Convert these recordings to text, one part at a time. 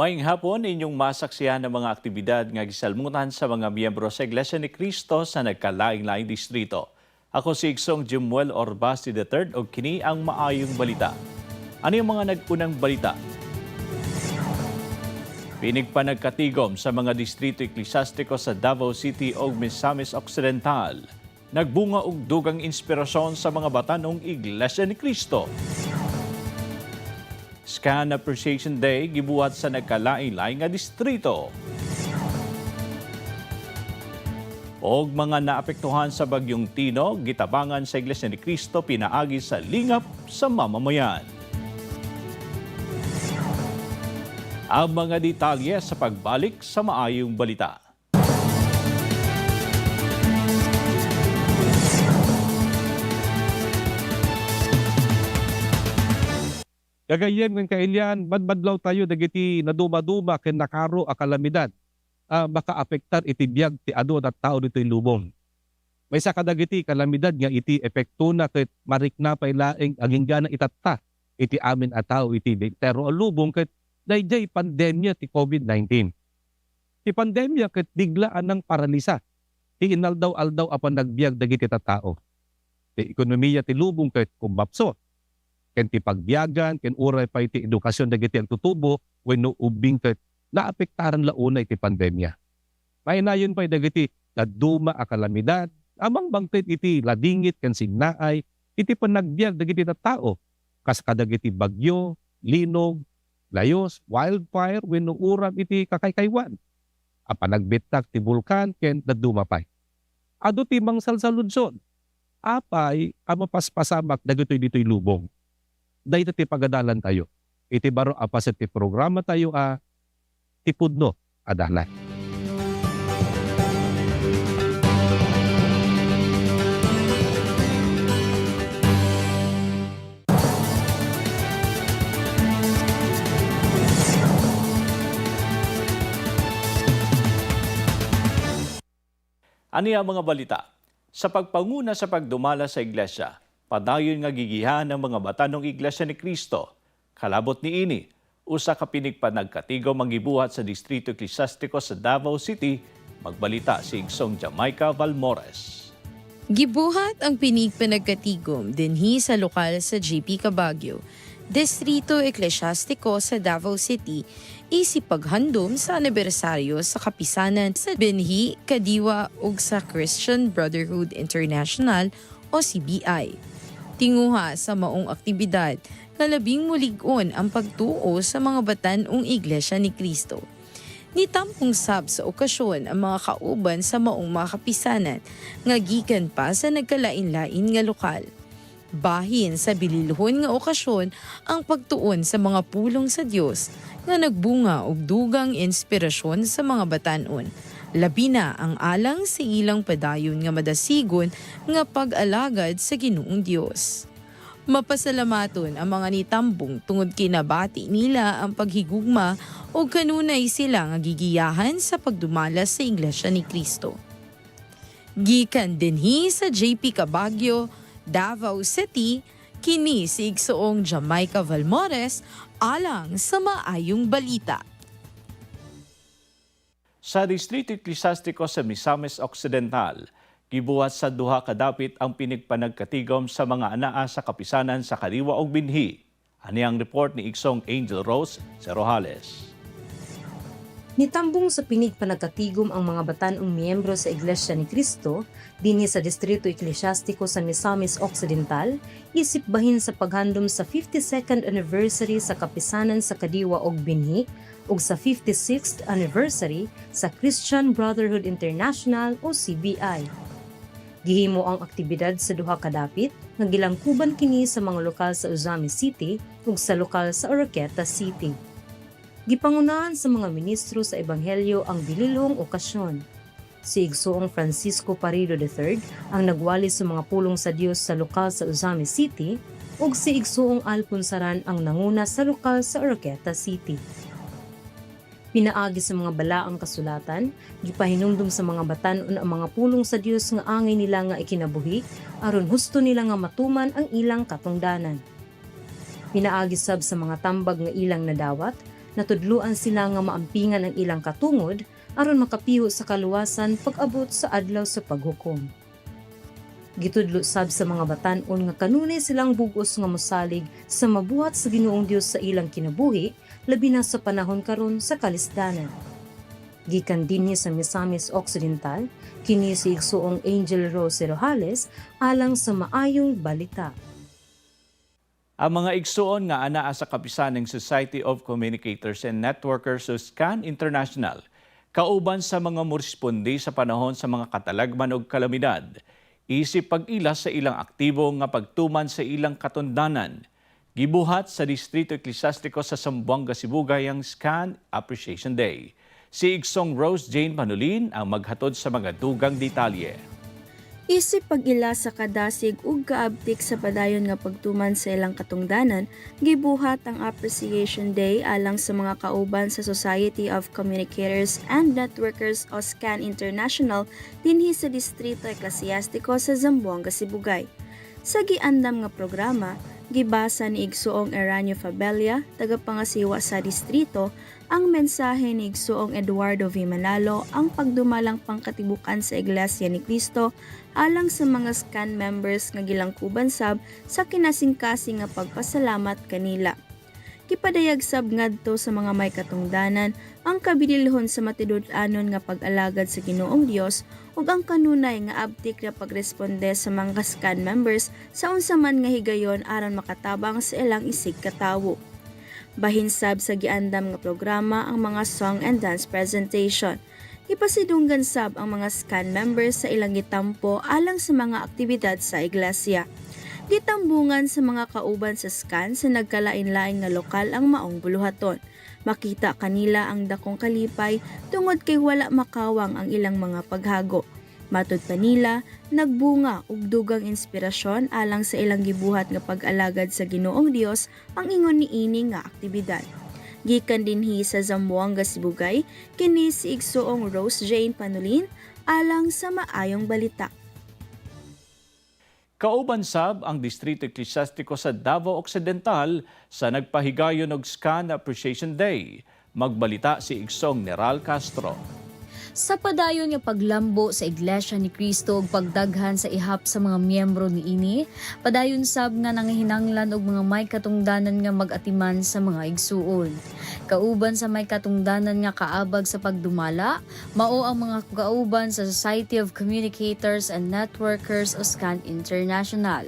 Maing hapon inyong masaksihan ng mga aktibidad nga gisalmutan sa mga miyembro sa Iglesia ni Cristo sa nagkalaing-laing distrito. Ako si Iksong Jimuel Orbasti III o kini ang maayong balita. Ano yung mga nagpunang balita? Pinig pa nagkatigom sa mga distrito eklesyastiko sa Davao City o Misamis Occidental. Nagbunga og dugang inspirasyon sa mga batanong Iglesia ni Cristo. Scan Appreciation Day gibuhat sa nagkalain-lain nga distrito. Og mga naapektuhan sa bagyong Tino, gitabangan sa Iglesia ni Cristo pinaagi sa lingap sa mamamayan. Ang mga detalye sa pagbalik sa maayong balita. Gagayem ng kailyan, badbadlaw tayo dagiti naduma-duma ken nakaro a kalamidad. Ah, baka apektar iti biyag ti ado at tao dito'y lubong. May sa kadagiti kalamidad nga iti epekto na ket marikna pay laeng aging gana itatta iti amin a tao iti pero lubong ket dayjay pandemya ti COVID-19. Ti pandemya ket diglaan ng paralisa. Ti inaldaw-aldaw apan nagbiag dagiti tattao. Ti ekonomiya ti lubong ket kumbapso ken ti pagbiyagan, ken uray pa iti edukasyon dagiti ang tutubo, wenno ubing ket naapektaran launa iti pandemya. Mainayon pa dagiti naduma a kalamidad, amang bangket iti ladingit ken signaay, iti panagbiag dagiti tattao, kas kadagiti bagyo, linog, layos, wildfire, wenno uram iti kakaykaywan. A panagbitak ti bulkan ken naduma pay. Ado ti mangsalsaludson, apay a mapaspasamak dagitoy ditoy lubong dahito ti pagadalan tayo. Iti baro apaset ti programa tayo a tipudno adalan. Ani ang mga balita? Sa pagpanguna sa pagdumala sa iglesia, padayon nga gigihan ng mga batanong iglesia ni Kristo. Kalabot ni ini, usa ka pinig pa nagkatigaw mangibuhat sa distrito eklesyastiko sa Davao City, magbalita si Igsong Jamaica Valmores. Gibuhat ang pinig panagkatigom dinhi sa lokal sa JP Cabagyo, Distrito Eklesyastiko sa Davao City, isip paghandom sa anibersaryo sa kapisanan sa Binhi, Kadiwa ug sa Christian Brotherhood International o CBI. Tinguha sa maong aktibidad, kalabing mulig-on ang pagtuo sa mga batanong Iglesia ni Kristo. Nitampong sab sa okasyon ang mga kauban sa maong mga kapisanan nga gikan pa sa nagkalain-lain nga lokal. Bahin sa bililhon nga okasyon ang pagtuon sa mga pulong sa Dios nga nagbunga og dugang inspirasyon sa mga batanon. Labi na ang alang sa ilang padayon nga madasigon nga pag-alagad sa Ginoong Dios. Mapasalamaton ang mga nitambong tungod kinabati nila ang paghigugma o kanunay sila nga gigiyahan sa pagdumala sa Iglesia ni Kristo. Gikan dinhi sa JP Cabagyo, Davao City, kini si Igsoong Jamaica Valmores alang sa maayong balita. Sa distrito eklesyastiko sa Misamis Occidental, gibuhat sa duha kadapit ang pinigpanagkatigom sa mga anaa sa kapisanan sa Kaliwa ug Binhi. Ani ang report ni Iksong Angel Rose Cerojales. Nitambong sa pinig panagkatigom ang mga batanong miyembro sa Iglesia ni Cristo dinhi sa Distrito Eklesyastiko sa Misamis Occidental, isip bahin sa paghandom sa 52nd anniversary sa kapisanan sa Kadiwa og Binhi ug sa 56th anniversary sa Christian Brotherhood International o CBI. Gihimo ang aktibidad sa duha kadapit nga gilangkuban kini sa mga lokal sa Uzami City ug sa lokal sa Oroqueta City. Gipangunahan sa mga ministro sa Ebanghelyo ang bililhong okasyon. Si Igsoong Francisco Parido III ang nagwali sa mga pulong sa Dios sa lokal sa Uzami City ug si Igsoong Alpunsaran ang nanguna sa lokal sa Oroqueta City. Pinaagi sa mga balaang kasulatan, gipahinumdum sa mga batan-on ang mga pulong sa Dios nga angay nila nga ikinabuhi aron husto nila nga matuman ang ilang katungdanan. Pinaagi sab sa mga tambag nga ilang nadawat, natudluan sila nga maampingan ang ilang katungod aron makapiho sa kaluwasan pag-abot sa adlaw sa paghukom. Gitudlo sab sa mga batan-on nga kanunay silang bugos nga mosalig sa mabuhat sa Ginoong Dios sa ilang kinabuhi labi na sa panahon karon sa kalisdanan. Gikan dinhi sa Misamis Occidental, kini si Igsoong Angel Rose Rojales alang sa maayong balita. Ang mga igsuon nga anaa sa kapisan ng Society of Communicators and Networkers o SCAN International, kauban sa mga moresponde sa panahon sa mga katalagman o kalamidad, isip pag-ila sa ilang aktibo nga pagtuman sa ilang katundanan. Gibuhat sa Distrito Eklesiastiko sa Sambuanga, Sibugay ang SCAN Appreciation Day. Si Igsong Rose Jane Panulin ang maghatod sa mga dugang detalye. Isip pag-ila sa kadasig ug kaabtik sa padayon nga pagtuman sa ilang katungdanan, gibuhat ang Appreciation Day alang sa mga kauban sa Society of Communicators and Networkers o SCAN International dinhi sa Distrito Eklesiastiko sa Zamboanga, Sibugay. Sa giandam nga programa, gibasa ni Igsuong Eranio Fabella, tagapangasiwa sa distrito, ang mensahe ni Igsuong Eduardo V. Manalo ang pagdumalang pangkatibukan sa Iglesia ni Cristo alang sa mga SCAN members nga gilangkuban sab sa kinasingkasing nga pagpasalamat kanila. Kipadayag sab ngadto sa mga may katungdanan ang kabililhon sa matidud-anon nga pag-alagad sa Ginoong Dios ug ang kanunay nga abtik na pagresponde sa mga SCAN members sa unsa man nga higayon aron makatabang sa ilang isig katawo. Bahin sab sa giandam nga programa ang mga song and dance presentation. Ipasidunggan sab ang mga SCAN members sa ilang gitampo alang sa mga aktibidad sa iglesia. Gitambungan sa mga kauban sa SCAN sa nagkalain-lain nga lokal ang maong buluhaton. Makita kanila ang dakong kalipay tungod kay wala makawang ang ilang mga paghago. Matod pa nila, nagbunga ug dugang inspirasyon alang sa ilang gibuhat nga pag-alagad sa Ginoong Dios ang ingon ni ini nga aktibidad. Gikan dinhi sa Zamboanga, Sibugay, kini si Igsoong Rose Jane Panulin alang sa maayong balita. Kauban sab ang Distrito Eklesiastiko sa Davao Occidental sa nagpahigayon og SCAN Appreciation Day. Magbalita si Igsong Neral Castro. Sa padayon nga paglambo sa Iglesia ni Cristo ug pagdaghan sa ihap sa mga miyembro ni ini, padayon sab nga nangahinanglan og mga may katungdanan nga mag-atiman sa mga igsuon. Kauban sa may katungdanan nga kaabag sa pagdumala, mao ang mga kauban sa Society of Communicators and Networkers o SCAN International.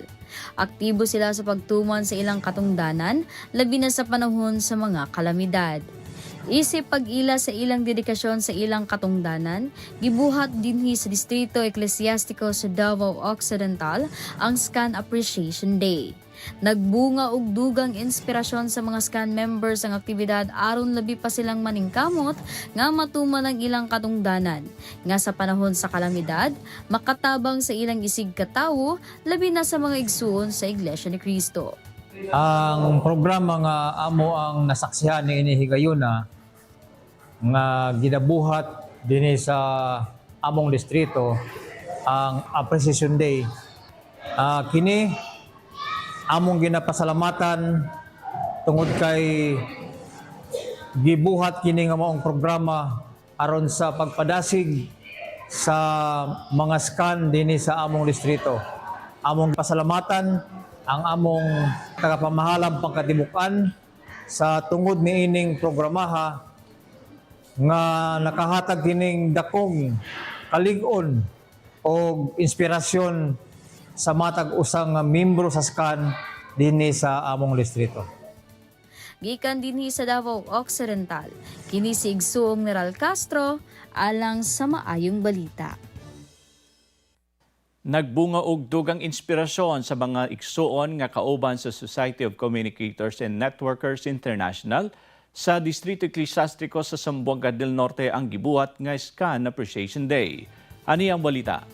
Aktibo sila sa pagtuman sa ilang katungdanan, labi na sa panahon sa mga kalamidad. Isip pag-ila sa ilang dedikasyon sa ilang katungdanan, gibuhat dinhi sa Distrito Eklesiastiko sa Davao Occidental ang SCAN Appreciation Day. Nagbunga og dugang inspirasyon sa mga SCAN members ang aktibidad aron labi pa silang maningkamot nga matuman ang ilang katungdanan. Nga sa panahon sa kalamidad, makatabang sa ilang isig katawo, labi na sa mga igsuon sa Iglesia ni Cristo. Ang programa nga amo ang nasaksihan ni inihigayuna nga ginabuhat dinhi sa among distrito ang Appreciation Day. Ah, kini among ginapasalamatan tungod kay gibuhat kini nga maong programa aron sa pagpadasig sa mga scan dinhi sa among distrito. Among pasalamatan ang among tagapamahalang pangkatibukan sa tungod ni ining programaha nga nakahatag kining dakong kalig-on o inspirasyon sa matag usang membro sa SCAN dinhi sa among distrito. Gikan dinhi sa Davao Occidental, kini si Igsuong Neral Castro alang sa maayong balita. Nagbunga og dugang inspirasyon sa mga igsuon nga kauban sa Society of Communicators and Networkers International sa Distrito Eklesiastiko sa Sambuanga del Norte ang gibuhat nga SCAN Appreciation Day. Ani ang balita?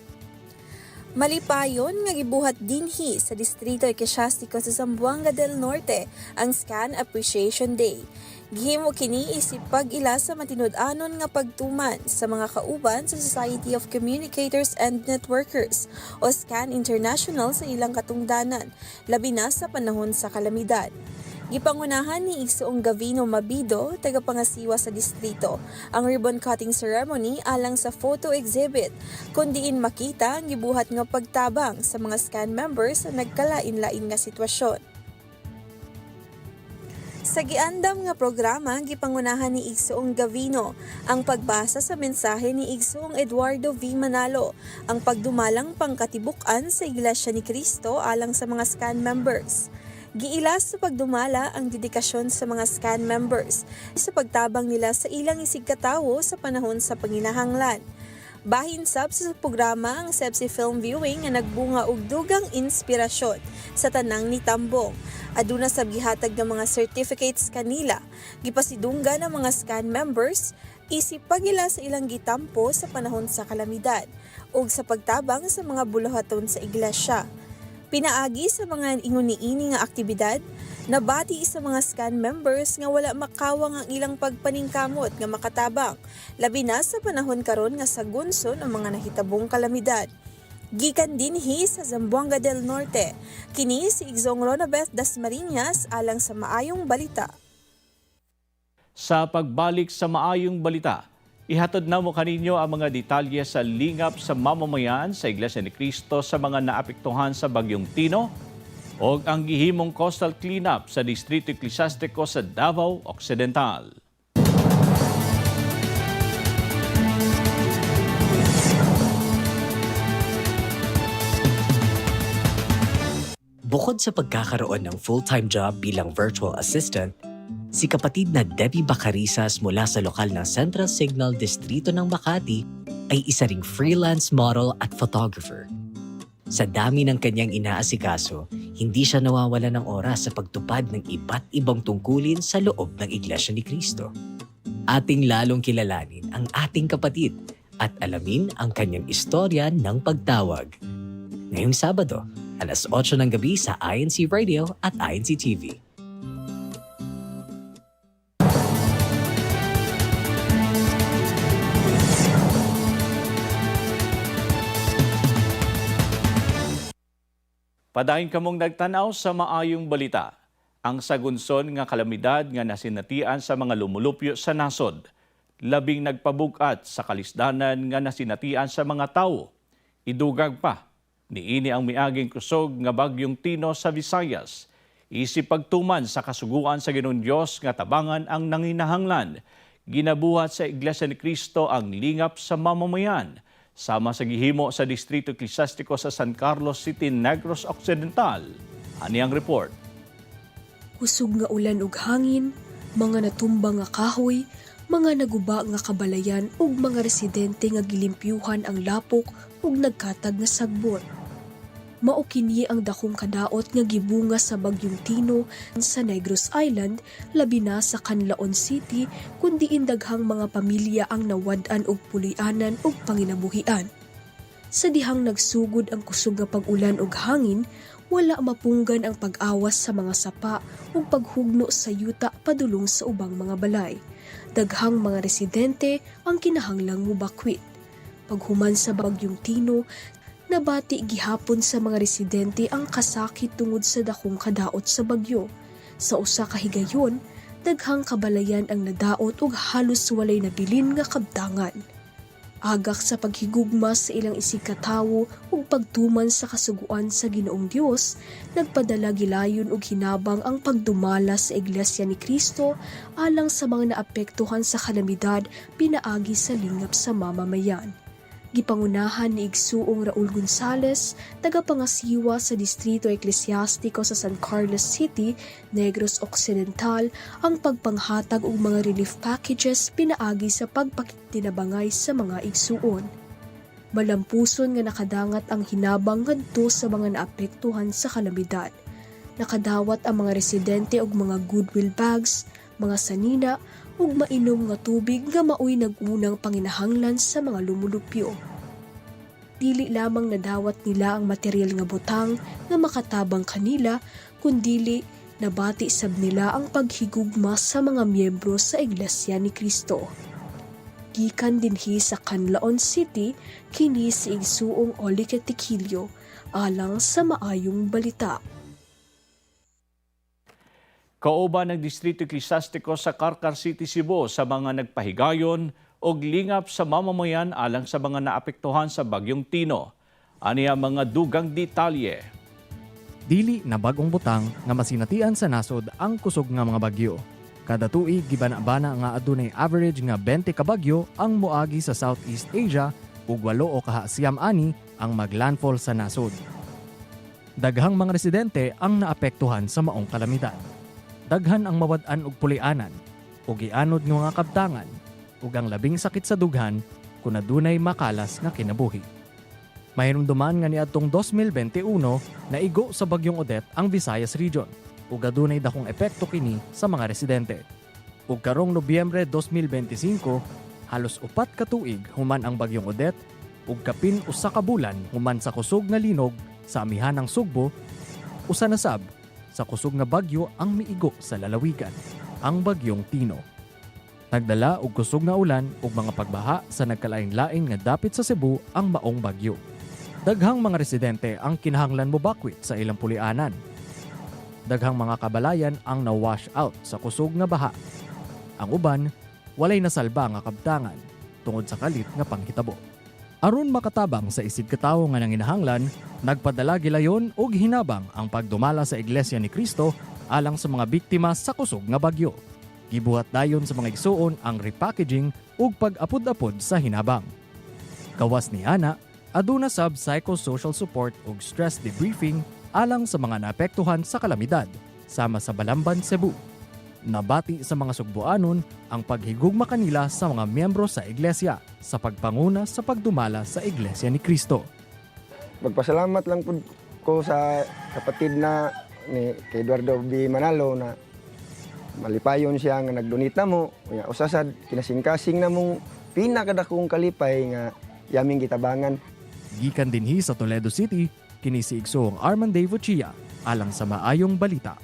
Malipayon nga gibuhat dinhi sa Distrito Eklesiastiko sa Zamboanga del Norte ang SCAN Appreciation Day. Gihimo kini isip pag-ila sa matinud-anon nga pagtuman sa mga kauban sa Society of Communicators and Networkers o SCAN International sa ilang katungdanan, labi na sa panahon sa kalamidad. Gipangunahan ni Igsoong Gavino Mabido, tagapangasiwa sa distrito, ang ribbon cutting ceremony alang sa photo exhibit, kundiin makita ang gibuhat nga pagtabang sa mga SCAN members sa nagkalain-lain nga sitwasyon. Sa giandam nga programa, gipangunahan ni Igsoong Gavino ang pagbasa sa mensahe ni Igsoong Eduardo V. Manalo, ang pagdumalang pangkatibukan sa Iglesia ni Cristo alang sa mga SCAN members. Giilas sa pagdumala ang dedikasyon sa mga SCAN members sa pagtabang nila sa ilang isig katawo sa panahon sa panginahanglan. Bahin sab sa programa ang Sepsi Film Viewing nga nagbunga og dugang inspirasyon sa tanang ni Tambong. Aduna sab gihatag ng mga certificates kanila. Gipasidungga ng mga SCAN members isip pagila sa ilang gitampo sa panahon sa kalamidad ug sa pagtabang sa mga buluhaton sa iglesia. Pinaagi sa mga inguni-ini nga aktibidad, nabati sa mga SCAN members nga wala makawang ang ilang pagpaningkamot nga makatabang, labi na sa panahon karon nga sagunson ang mga nahitabong kalamidad. Gikan dinhi sa Zamboanga del Norte, kini si Igzong Ronabeth Dasmariñas alang sa maayong balita. Sa pagbalik sa maayong balita, ihatod na mo kaninyo ang mga detalye sa lingap sa mamamayan sa Iglesia ni Cristo sa mga naapektuhan sa Bagyong Tino o ang gihimong coastal cleanup sa Distrito Eklesiastiko sa Davao Occidental. Bukod sa pagkakaroon ng full-time job bilang virtual assistant, si kapatid na Debbie Bacarisas mula sa lokal ng Central Signal Distrito ng Makati ay isa ring freelance model at photographer. Sa dami ng kanyang inaasikaso, hindi siya nawawala ng oras sa pagtupad ng iba't ibang tungkulin sa loob ng Iglesia ni Cristo. Ating lalong kilalanin ang ating kapatid at alamin ang kanyang istorya ng pagtawag. Ngayong Sabado, alas 8 ng gabi sa INC Radio at INC TV. Padayon kamong nagtanaw sa maayong balita. Ang sagunson nga kalamidad nga nasinatian sa mga lumulupyo sa nasod. Labing nagpabugat sa kalisdanan nga nasinatian sa mga tao. Idugag pa, niini ang miaging kusog nga bagyong Tino sa Visayas. Isip pagtuman sa kasuguan sa Ginoong Diyos nga tabangan ang nanginahanglan. Ginabuhat sa Iglesia ni Cristo ang lingap sa mamamayan sama sa gihimo sa Distrito Eklesiastiko sa San Carlos City, Negros Occidental. Ani ang report. Kusog nga ulan ug hangin, mga natumbang nga kahoy, mga naguba nga kabalayan ug mga residente nga gilimpyuhan ang lapok ug nagkatag nga sagbot. Mao ang dakong kadaot nga gibunga sa Bagyong Tino sa Negros Island labi na sa Canlaon City kundi daghang mga pamilya ang nawad-an og pulianan ug panginabuhian. Sa dihang nagsugod ang kusog nga pag-ulan ug hangin, wala mapunggan ang pag-awas sa mga sapa ug paghugno sa yuta padulong sa ubang mga balay. Daghang mga residente ang kinahanglang mubakwit. Paghuman sa Bagyong Tino, nabati gihapon sa mga residente ang kasakit tungod sa dakong kadaot sa bagyo. Sa usa ka higayon, daghang kabalayan ang nadaot ug halos walay nabilin nga kabtangan. Agak sa paghigugma sa ilang isig katawo ug pagtuman sa kasuguan sa Ginoong Dios, nagpadala gilayon og hinabang ang pagdumala sa Iglesia ni Kristo alang sa mga naapektuhan sa kalamidad pinaagi sa lingap sa mamamayan. Gipangunahan ni Igsuong Raul Gonzales, tagapangasiwa sa Distrito Eklesiastiko sa San Carlos City, Negros Occidental, ang pagpanghatag og mga relief packages pinaagi sa pagpakitinabangay sa mga igsuon. Malampuson nga nakadangat ang hinabang ngadto sa mga naapektuhan sa kalamidad. Nakadawat ang mga residente og mga goodwill bags, mga sanina, ug mainom nga tubig nga maoy nagunang panginahanglan sa mga lumulupyo. Dili lamang nadawat nila ang material nga butang nga makatabang kanila, kundili nabati sab nila ang paghigugma sa mga miyembro sa Iglesia ni Kristo. Gikan dinhi sa Canlaon City, kini si Igsuong Oli Catikilio, alang sa maayong balita. Kauban ng Distrito Eklesiastiko sa Carcar City, Cebu sa mga nagpahigayon o lingap sa mamamayan alang sa mga naapektuhan sa Bagyong Tino. Ani ang mga dugang detalye. Dili na bagong butang nga masinatian sa nasod ang kusog nga mga bagyo. Kada tuig gibana-bana nga adunay average nga 20 ka bagyo ang moagi sa Southeast Asia ug walo o kaha siyam ani ang maglandfall sa nasod. Daghang mga residente ang naapektuhan sa maong kalamidad. Daghan ang mawad-an og pulianan ug gianod nga mga kabtangan ug ang labing sakit sa dughan kung adunay makalas nga kinabuhi. Mahirumduman nga niadtong 2021 na igo sa bagyong Odette ang Visayas region ug adunay dakong epekto kini sa mga residente. Ug karong Nobyembre 2025, halos upat ka tuig human ang bagyong Odette ug kapin usa ka bulan human sa kusog nga linog sa amihanang Sugbo, usa na sab sa kusog nga bagyo ang miigo sa lalawigan, ang bagyong Tino. Nagdala og kusog nga ulan ug mga pagbaha sa nagkalain-lain nga dapit sa Cebu ang maong bagyo. Daghang mga residente ang kinahanglan mo bakwit sa ilang pulianan. Daghang mga kabalayan ang na-wash out sa kusog nga baha. Ang uban, walay nasalba nga kabtangan tungod sa kalit nga panghitabo. Aron makatabang sa isig katawo nga nanginahanglan, nagpadala gilayon og hinabang ang pagdumala sa Iglesia ni Cristo alang sa mga biktima sa kusog nga bagyo. Gibuhat dayon sa mga igsuon ang repackaging ug pag-apod-apod sa hinabang. Gawas ni Ana, aduna sab psychosocial support ug stress debriefing alang sa mga naapektuhan sa kalamidad sama sa Balamban, Cebu. Nabati sa mga sugbuanon ang paghigugma kanila sa mga miyembro sa iglesia sa pagpanguna sa pagdumala sa iglesia ni Kristo. magpasalamat lang po ko sa kapatid na ni kay Eduardo B. Manalo na malipayon siya nga nagdonate na mo unya usasad kinasingkasing na mong pinakadakong kalipay nga yaming gitabangan Gikan dinhi sa Toledo City, kini si Igsoong Arman Dave Chia alang sa maayong balita.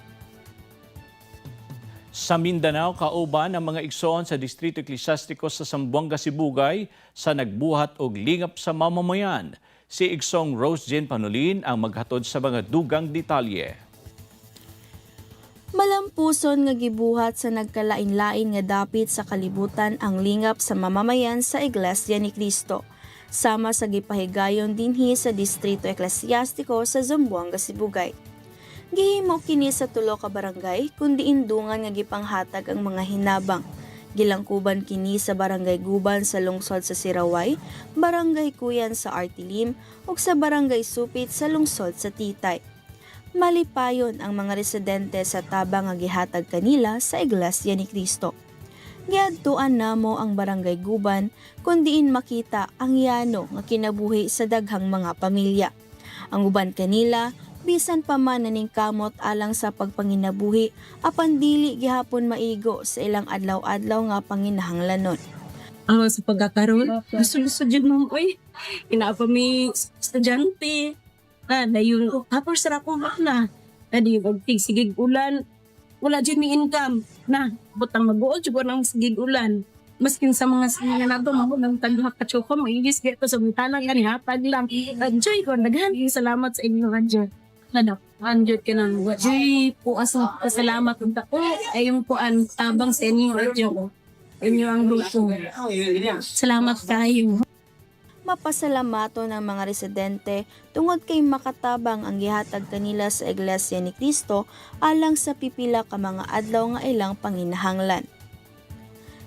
Sa Mindanao, kauban ang mga igsoon sa Distrito Eklesiastiko sa Sambuanga, Sibugay sa nagbuhat og lingap sa mamamayan. Si Igsong Rose Jane Panulin ang maghatod sa mga dugang detalye. Malampuson nga gibuhat sa nagkalain-lain nga dapit sa kalibutan ang lingap sa mamamayan sa Iglesia ni Cristo. Sama sa gipahigayon dinhi sa Distrito Eklesyastiko sa Zamboanga, Sibugay. Gihimo kini sa tulo ka barangay kundi indungan nga gipanghatag ang mga hinabang. Gilangkuban kini sa Barangay Guban sa lungsod sa Siraway, Barangay Kuyan sa Artilim, ug sa Barangay Supit sa lungsod sa Titay. Malipayon ang mga residente sa tabang nga gihatag kanila sa Iglesia ni Cristo. Giadtuan namo ang Barangay Guban kundiin makita ang yano nga kinabuhi sa daghang mga pamilya. Ang uban kanila bisan pa man naning kamot alang sa pagpanginabuhi apan dili gihapon maigo sa ilang adlaw-adlaw nga panginahanglanon. ang sa pagkakaroon. Gusto-gusto dyan mo, uy. Inaapa mi estudyante. Ah, na yun. Tapos sa ako na. Yung pag sigig ulan. Wala dyan mi income. Na, butang mag-uol dyan ng sigig ulan. Maskin sa mga singa na doon, ako nang tagluhak ka choko, maigis kaya to sa bintana, yan, hatag lang. Enjoy ko, naghan, salamat sa inyo, Anjo. Ano, Anjo ka nang, Joy, po aso, pasalamat kung ta. Ay, yung po ang tabang sa inyo, Anjo. Inyo ang grupo. Salamat kayo. Mapasalamato ng mga residente tungod kay makatabang ang gihatag kanila sa Iglesia ni Cristo alang sa pipila ka mga adlaw nga ilang panginahanglan.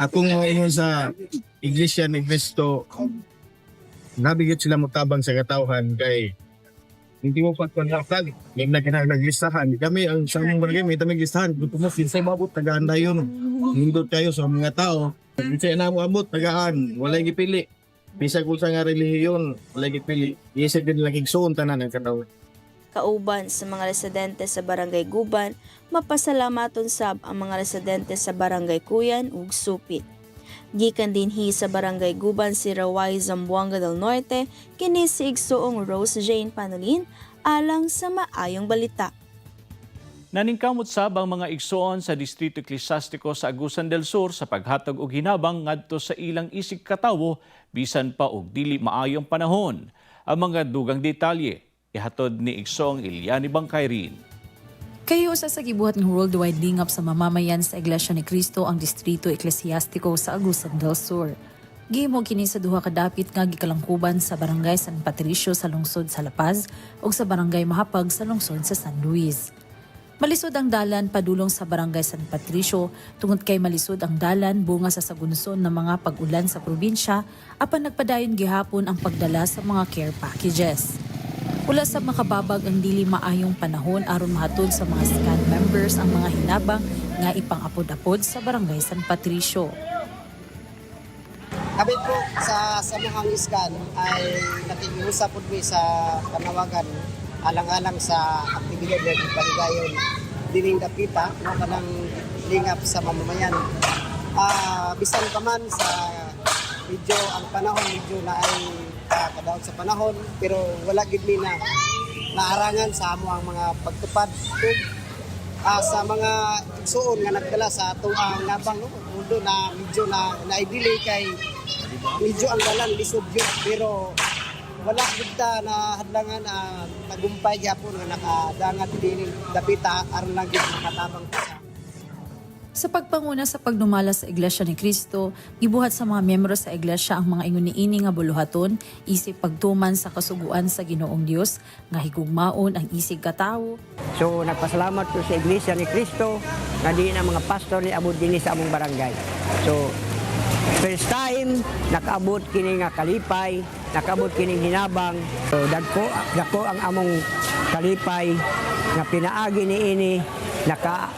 Ako nga ingon sa Iglesia ni Cristo, nabigit sila mutabang sa katawhan kay hindi mo pa konlaktag. May naginag naglistahan. Kami, ang sa mong barangay, may tamig listahan. Kung mo, sinsay mabot, tagahanda yun. Hindot kayo sa mga tao. Sinsay na mo tagaan. Walay gipili. Bisa kung sa nga relihiyon, walay gipili. Isip din lang igsoon tanan ng katawhan. Kauban sa mga residente sa Barangay Guban, mapasalamaton sab ang mga residente sa Barangay Kuyan ug Supit. Gikan din hi sa Barangay Guban si Rawai Zamboanga del Norte, kini si Igsoong Rose Jane Panolin, alang sa maayong balita. Naningkamot sab ang mga igsoon sa Distrito Eklesiastiko sa Agusan del Sur sa paghatag og hinabang ngadto sa ilang isig katawo bisan pa og dili maayong panahon. Ang mga dugang detalye ihatod ni igsoong Ilyani Bangkayrin. Kayo sa sa gibuhat ng worldwide lingap sa mamamayan sa Iglesia ni Cristo ang Distrito Eklesiastiko sa Agusan del Sur. Gihimo kini sa duha ka dapit nga gikalangkuban sa Barangay San Patricio sa lungsod sa La Paz ug sa Barangay Mahapag sa lungsod sa San Luis. Malisod ang dalan padulong sa Barangay San Patricio tungod kay malisod ang dalan bunga sa sagunson ng mga pag-ulan sa probinsya apan nagpadayon gihapon ang pagdala sa mga care packages. Wala sa makababag ang dili maayong panahon aron mahatod sa mga SCAN members ang mga hinabang nga ipang-apod-apod sa Barangay San Patricio. Kabit po sa samahang iskan ay nakikiusap po sa panawagan alang-alang sa aktibidad ng panigayon dining dapita no kanang lingap sa mamamayan. Ah, bisan pa man sa medyo ang panahon medyo na ay kadaot sa panahon pero wala gid mi na naarangan sa amo ang mga pagtupad. Ug ah, sa mga igsuon nga nagdala sa ato ang nabang no mundo na medyo na na-delay kay medyo ang dalan lisod yun. Pero wala kita na hadlangan na tagumpay gyapon nga nakadangat din dapita aron lang gyud makatabang sa Sa pagpanguna sa pagdumala sa Iglesia ni Cristo, gibuhat sa mga miyembro sa Iglesia ang mga ingon niini nga buluhaton, isip pagtuman sa kasuguan sa Ginoong Dios, nga higugmaon ang isig katawo, So nagpasalamat ko sa Iglesia ni Cristo nga di na mga pastor ni abot dinhi sa among barangay. So first time nakaabot kini nga kalipay, nakaabot kini hinabang. So dagko dagko ang among kalipay nga pinaagi ni ini naka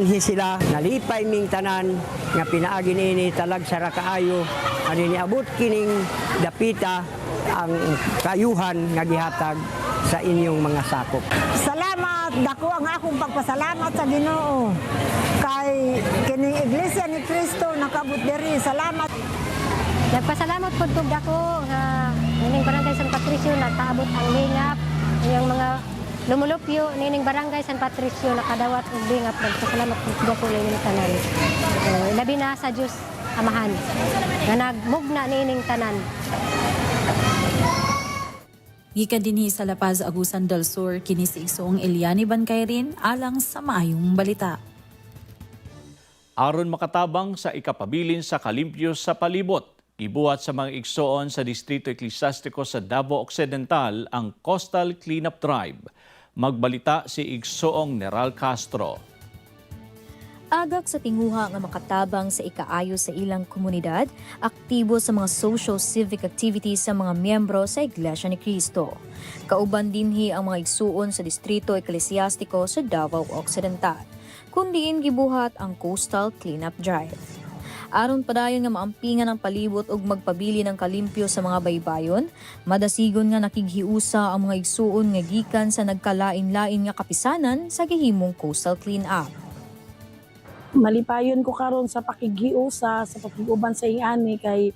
anhi sila nalipay ming tanan nga pinaagi ni ini talag sa rakaayo ani niabot kining dapita ang kayuhan nga gihatag sa inyong mga sakop. Salamat dako ang akong pagpasalamat sa Ginoo kay kining iglesia ni Kristo nakabot diri. Salamat. Nagpasalamat po tug ako nga nining barangay San Patricio nakaabot ang lingap yung mga lumulupyo nining barangay San Patricio nakadawat og lingap nagpasalamat po tug ako nining tanan. Uh, labi na sa Dios Amahan nga nagmugna nining tanan. Gikan dinhi sa La Paz, Agusan del Sur, kini si Igsoong Eliani Bankayrin alang sa maayong balita. Aron makatabang sa ikapabilin sa kalimpyo sa palibot, ibuhat sa mga igsoon sa Distrito Eklesiastiko sa Davao Occidental ang Coastal Cleanup Drive. Magbalita si Igsoong Neral Castro. Agak sa tinguha nga makatabang sa ikaayo sa ilang komunidad, aktibo sa mga social civic activities sa mga miyembro sa Iglesia ni Cristo. Kauban dinhi ang mga igsuon sa Distrito Eklesiastiko sa Davao Occidental, kundiin gibuhat ang Coastal Cleanup Drive. Aron padayon nga maampingan ang palibot ug magpabili ng kalimpyo sa mga baybayon, madasigon nga nakighiusa ang mga igsuon nga gikan sa nagkalain-lain nga kapisanan sa gihimong coastal cleanup. malipayon ko karon sa pakigiusa sa pakiguban sa ingani kay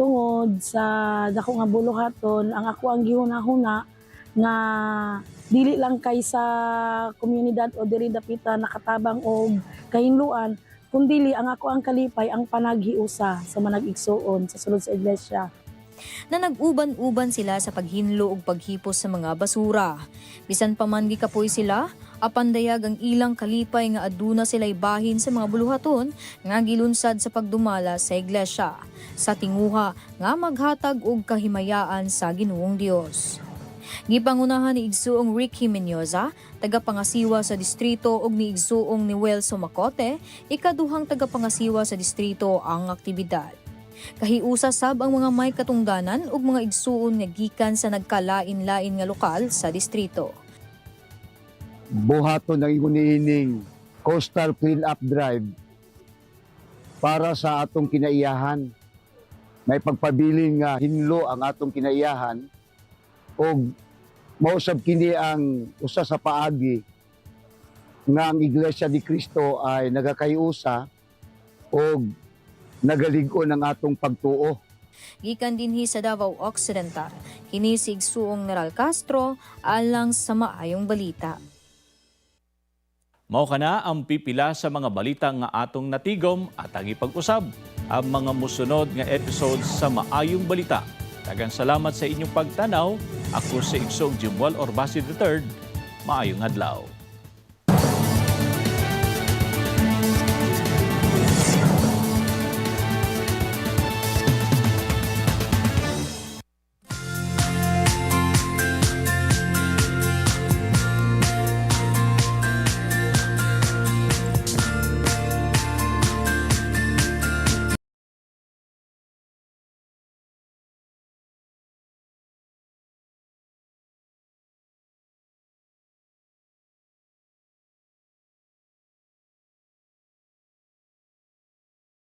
tungod sa dako nga buluhaton ang ako ang gihuna-huna nga dili lang kay sa komunidad o diri dapita nakatabang og kahinluan kundi ang ako ang kalipay ang panaghiusa sa manag-igsuon sa sulod sa iglesia na nag-uban-uban sila sa paghinlo ug paghipos sa mga basura. Bisan pa man gikapoy sila, apan dayag ang ilang kalipay nga aduna sila'y bahin sa mga buluhaton nga gilunsad sa pagdumala sa iglesia. Sa tinguha nga maghatag og kahimayaan sa Ginoong Dios. Gipangunahan ni Igsuong Ricky Menyoza, tagapangasiwa sa distrito ug ni Igsuong ni Welso Macote, ikaduhang tagapangasiwa sa distrito ang aktibidad. Kahiusa sab ang mga may katungdanan ug mga igsuon nga gikan sa nagkalain-lain nga lokal sa distrito. buhaton ng hinihining Coastal Cleanup Drive para sa atong kinaiyahan. May pagpabiling nga hinlo ang atong kinaiyahan o mausab kini ang usa sa paagi nga ang Iglesia ni Cristo ay nagakayusa o nagalig-on ang atong pagtuo. Gikan dinhi sa Davao Occidental, kinisig suong Neral Castro alang sa maayong balita. Mao kana ang pipila sa mga balita nga atong natigom at ang ipag-usab ang mga musunod nga episodes sa Maayong Balita. Dagang salamat sa inyong pagtanaw. Ako si Igsong Jimwal Orbasi III. Maayong adlaw.